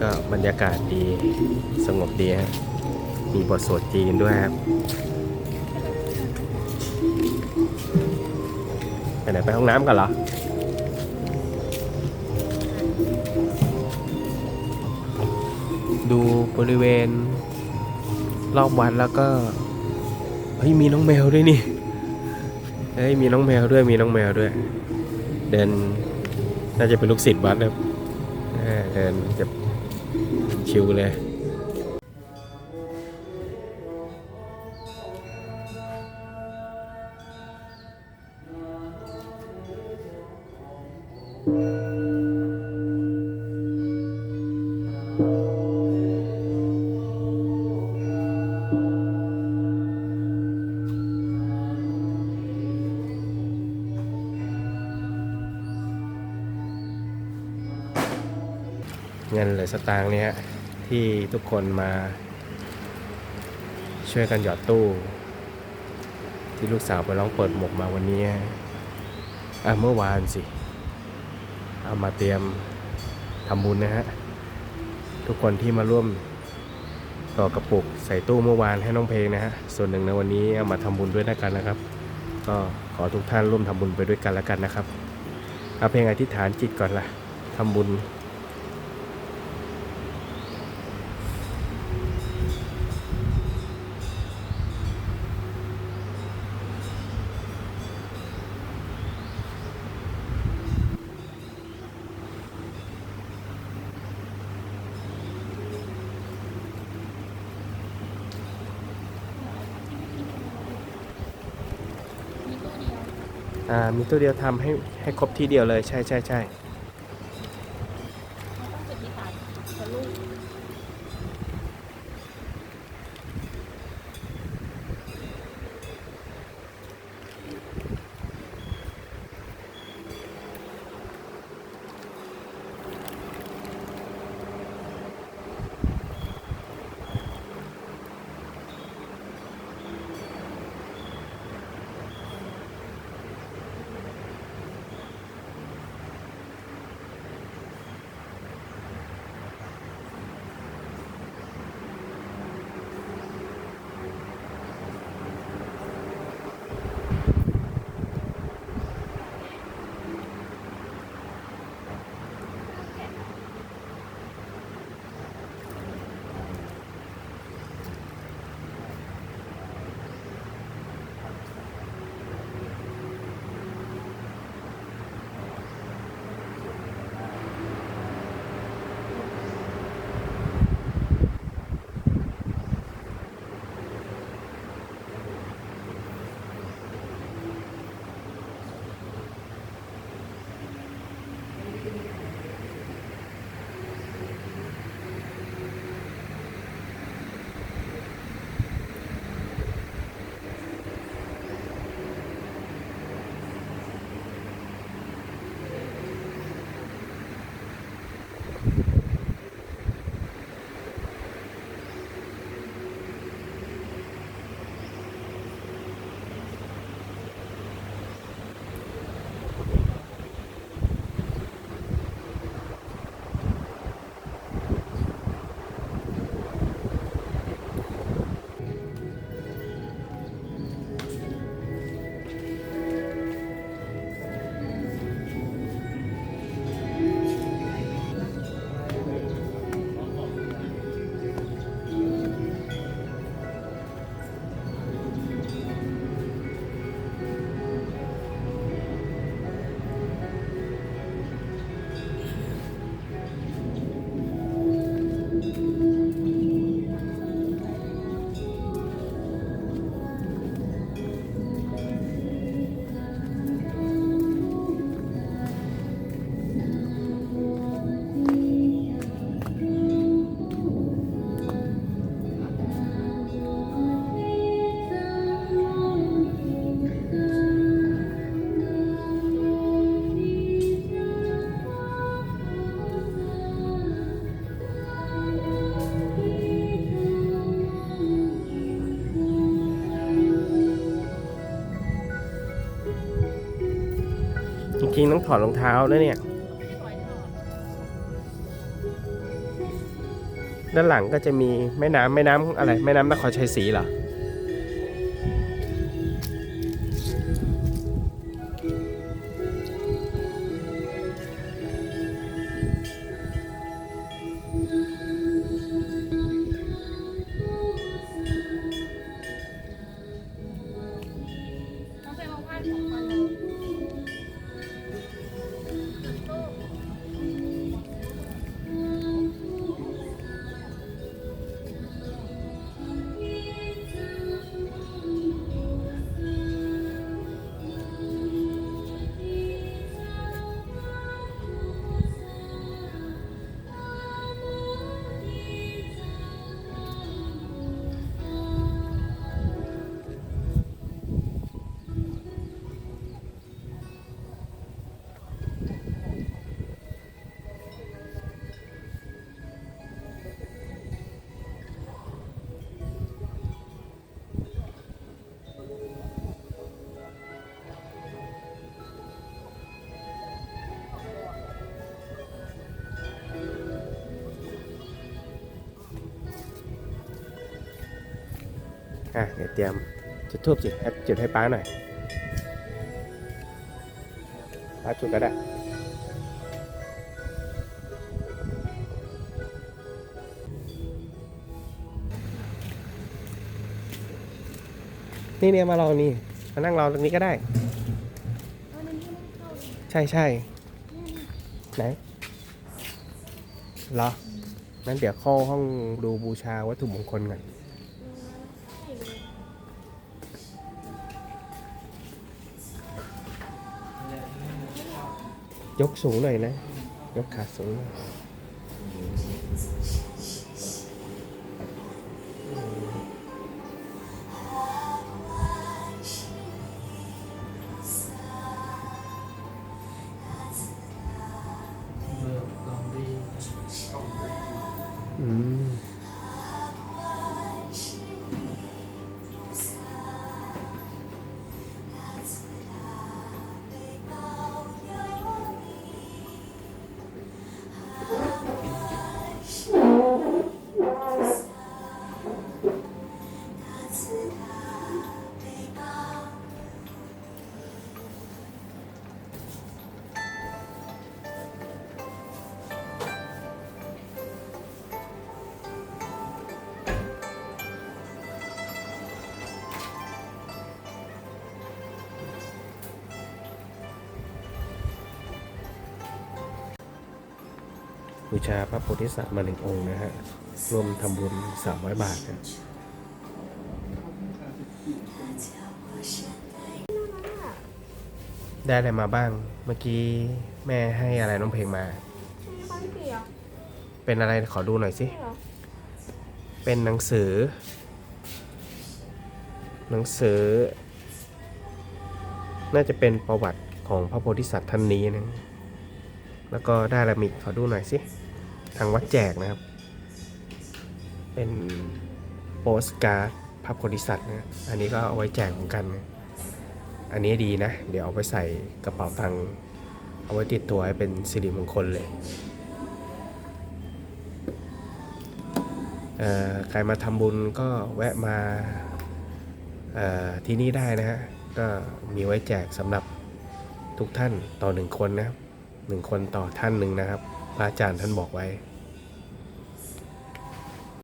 ก็บรรยากาศดีสงบดีฮะมีบทสวดจีนด้วยครับไปไหนไปห้องน้ำกันเหรอดูบริเวณรอบวัดแล้วก็ เฮ้ยมีน้องแมวด้วยนี่ เฮ้ยมีน้องแมวด้วยมีน้องแมวด้วย เดินน่าจะเป็นลูกศิษย์วัดนะครับเออเดินจะ ชิวเลยเงินหรือสตางค์เนี่ย ที่ทุกคนมา ช่วยกันหยอดตู้ ที่ลูกสาวไปร้องเปิดหมกมาวันนี้อะเมื่อวานสิ เอามาเตรียมทำบุญนะฮะ ทุกคนที่มาร่วมต่อกระปุกใส่ตู้เมื่อวานให้น้องเพลงนะฮะ ส่วนหนึ่งในวันนี้เอามาทำบุญด้วยนะกันนะครับ ก็ขอทุกท่านร่วมทำบุญไปด้วยกันแล้วกันนะครับ เอาเพลงอธิษฐานจิตก่อนละทำบุญ มีตู้เดียว อ่า มีตัวเดียวทำให้ให้ครบที่เดียวเลยใช่ใช่ใช่ ต้องถอดรองเท้าแล้วเนี่ยดด้านหลังก็จะมีแม่น้ำแม่น้ำอะไร แม่น้ำนครชัยศรีเหรอ อะเดี๋ยวเตรียมจุดทูบสิจุดให้ป้าหน่อยป้าจุดก็ได้นี่เนี่ยมารองนี่มานั่งรอตรงนี้ก็ได้ ใช่ใช่ไหนเหรองั้นเดี๋ยวเข้าห้องดูบูชาวัตถุมงคลก่อน ยกสูงหน่อยนะ ยกขาสูงหน่อย บูชาพระโพธิสัตว์มาหนึ่งองค์นะฮะ รวมทำบุญสามร้อยบาทครั ได้อะไรมาบ้าง เมื่อกี้แม่ให้อะไรน้องเพลงมาใช่บ้านเปียกเป็นอะไรขอดูหน่อยสิใช่เหรอเป็นหนังสือ หนังสือ น่าจะเป็นประวัติของพระโพธิสัตว์ท่านนี้นะ แล้วก็ได้อะไรมาอีกขอดูหน่อยสิ ทางวัดแจกนะครับ เป็นโปสการ์ดพระโพธิสัตว์นะ อันนี้ก็เอาไว้แจกเหมือนกันนะ อันนี้ดีนะ เดี๋ยวเอาไปใส่กระเป๋าตังค์เอาไว้ติดตัวให้เป็นสิริมงคลเลยเอ่อใครมาทำบุญก็แวะมาเอ่อที่นี่ได้นะฮะ ก็มีไว้แจกสำหรับทุกท่านต่อหนึ่งคนนะครับหนึ่งคนต่อท่านหนึ่งนะครับ พระอาจารย์ท่านบอกไว้